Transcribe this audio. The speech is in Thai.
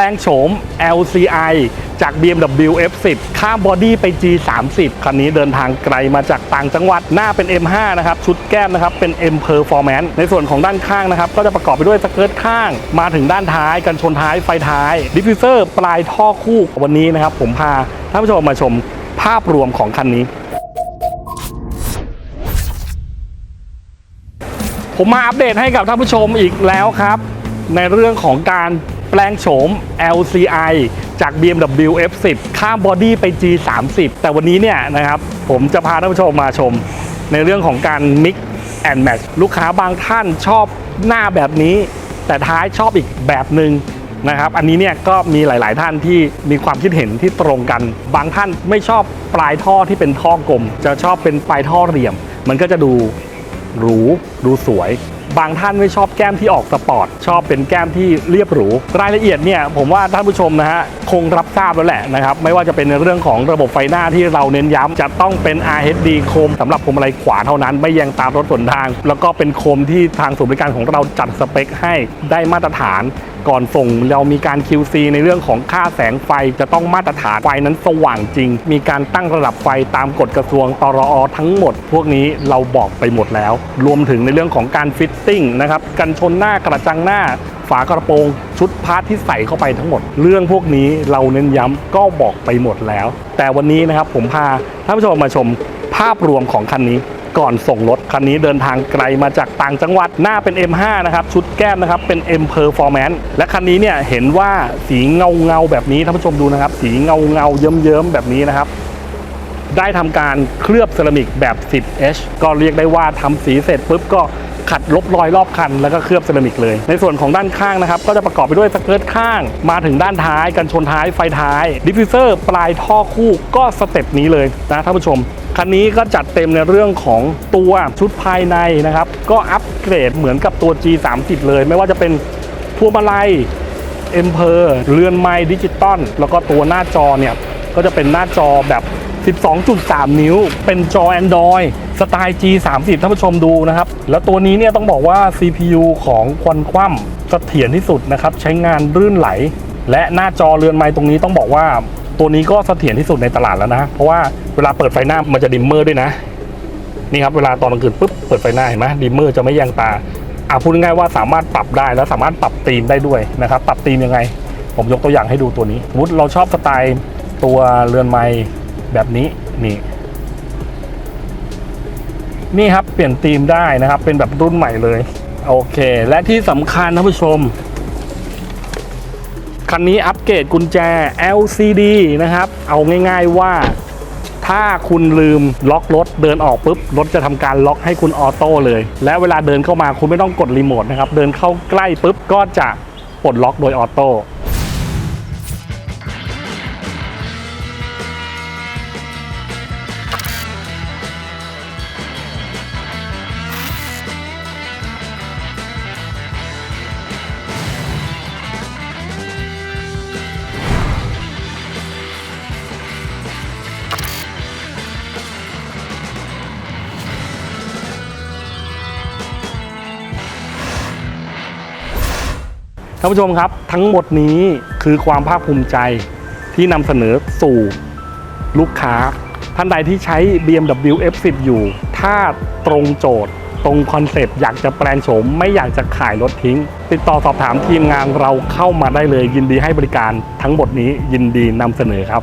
ลงโฉม LCI จาก BMW F10 ข้ามบอดี้ไป G30 คันนี้เดินทางไกลมาจากต่างจังหวัดหน้าเป็น M5 นะครับ ชุดแก้มนะครับ เป็น M Performance ในส่วนของด้านข้างนะครับ ก็จะประกอบไปด้วยสเกิร์ตข้าง มาถึงด้านท้าย กันชนท้ายไฟท้ายดิฟฟิวเซอร์ปลายท่อคู่วันนี้นะครับ ผมพาท่านผู้ชมมาชมภาพรวมของคันนี้ผมมาอัปเดตให้กับท่านผู้ชมอีกแล้วครับ ในเรื่องของการ แปลงโฉม LCI จาก BMW F10 ข้ามบอดี้ไป G30 แต่วันนี้เนี่ยนะครับผมจะพาท่านผู้ชมมาชม ในเรื่องของการ Mix and Match ลูกค้าบางท่านชอบหน้าแบบนี้ แต่ท้ายชอบอีกแบบหนึ่งนะครับอันนี้เนี่ยก็มีหลาย ๆ ท่านที่มีความคิดเห็นที่ตรงกัน บางท่านไม่ชอบปลายท่อที่เป็นท่อกลม จะชอบเป็นปลายท่อเหลี่ยม มันก็จะดูหรูดูสวย บางท่านไม่ชอบแก้มที่ออกสปอร์ต ชอบเป็นแก้มที่เรียบหรู รายละเอียดเนี่ยผมว่าท่านผู้ชมนะฮะคงรับทราบแล้วแหละนะครับ ไม่ว่าจะเป็นในเรื่องของระบบไฟหน้าที่เราเน้นย้ำจะต้องเป็น RHD โคมสำหรับพวงมาลัยขวาเท่านั้น ไม่แยงตามรถสวนทาง แล้วก็เป็นโคมที่ทางศูนย์บริการของเราจัดสเปคให้ได้มาตรฐานก่อนส่งเรามีการ QC ในเรื่องของค่าแสงไฟจะต้องมาตรฐานไฟนั้นสว่างจริง มีการตั้งระดับไฟตามกฎกระทรวงตรอทั้งหมด พวกนี้เราบอกไปหมดแล้ว รวมถึงในเรื่องของการฟิตติ้งนะครับกันชนหน้ากระจังหน้า ฝากระโปรงชุดพาร์ทที่ใส่เข้าไปทั้งหมด เรื่องพวกนี้เราเน้นย้ำก็บอกไปหมดแล้ว แต่วันนี้นะครับผมพาท่านผู้ชมมาชมภาพรวมของคันนี้ก่อนส่งรถ คันนี้เดินทางไกลมาจากต่างจังหวัดหน้าเป็น M5 นะครับ ชุดแก้มนะครับ เป็น M Performance และคันนี้เนี่ยเห็นว่าสีเงาเงาแบบนี้ท่านผู้ชมดูนะครับ สีเงาเงาเยิ้มเยิ้มแบบนี้นะครับ ได้ทำการเคลือบเซรามิกแบบ 10H ก็เรียกได้ว่าทำสีเสร็จปุ๊บก็ ขัดลบรอยรอบคัน แล้วก็เคลือบเซรามิกเลย ในส่วนของด้านข้างนะครับ ก็จะประกอบไปด้วยสเกิร์ตข้าง มาถึงด้านท้าย กันชนท้ายไฟท้ายดิฟฟิวเซอร์ปลายท่อคู่ก็สเต็ปนี้เลยนะท่านผู้ชมคันนี้ก็จัดเต็มในเรื่องของตัวชุดภายในนะครับ ก็อัปเกรดเหมือนกับตัว G30 เลย ไม่ว่าจะเป็นพวงมาลัยเอ็มเพอร์เรือนไม้ดิจิตอลแล้วก็ตัวหน้าจอเนี่ย ก็จะเป็นหน้าจอแบบ 12.3 นิ้ว เป็นจอ Android สไตล์ G30 ท่านผู้ชมดูนะครับ แล้วตัวนี้เนี่ยต้องบอกว่า CPU ของควันคว่ำเสถียรที่สุดนะครับ ใช้งานรื่นไหล และหน้าจอเรือนไม้ตรงนี้ต้องบอกว่า ตัวนี้ก็เสถียรที่สุดในตลาดแล้วนะ เพราะว่าเวลาเปิดไฟหน้ามันจะดิมเมอร์ด้วยนะ นี่ครับเวลาตอนกลางคืนปุ๊บเปิดไฟหน้าเห็นไหมดิมเมอร์จะไม่แยงตาอะพูดง่ายว่าสามารถปรับได้แล้วสามารถปรับธีมได้ด้วยนะครับ ปรับธีมยังไง ผมยกตัวอย่างให้ดูตัวนี้สมมติเราชอบสไตล์ตัวเรือนไม้ แบบนี้นี่ นี่ครับเปลี่ยนธีมได้นะครับ เป็นแบบรุ่นใหม่เลย โอเค และที่สำคัญท่านผู้ชม คันนี้อัปเกรดกุญแจ LCD นะครับ เอาง่าย ๆว่าถ้าคุณลืมล็อกรถเดินออกปุ๊บรถจะทำการล็อกให้คุณออโต้เลย และเวลาเดินเข้ามาคุณไม่ต้องกดรีโมทนะครับ เดินเข้าใกล้ปุ๊บก็จะปลดล็อกโดยออโต้ ท่านผู้ชมครับทั้งหมดนี้คือความภาคภูมิใจที่นำเสนอสู่ลูกค้า ท่านใดที่ใช้ BMW F10 อยู่ ถ้าตรงโจทย์ ตรงคอนเซปต์อยากจะแปลงโฉมไม่อยากจะขายรถทิ้ง ติดต่อสอบถามทีมงานเราเข้ามาได้เลย ยินดีให้บริการทั้งหมดนี้ยินดีนำเสนอครับ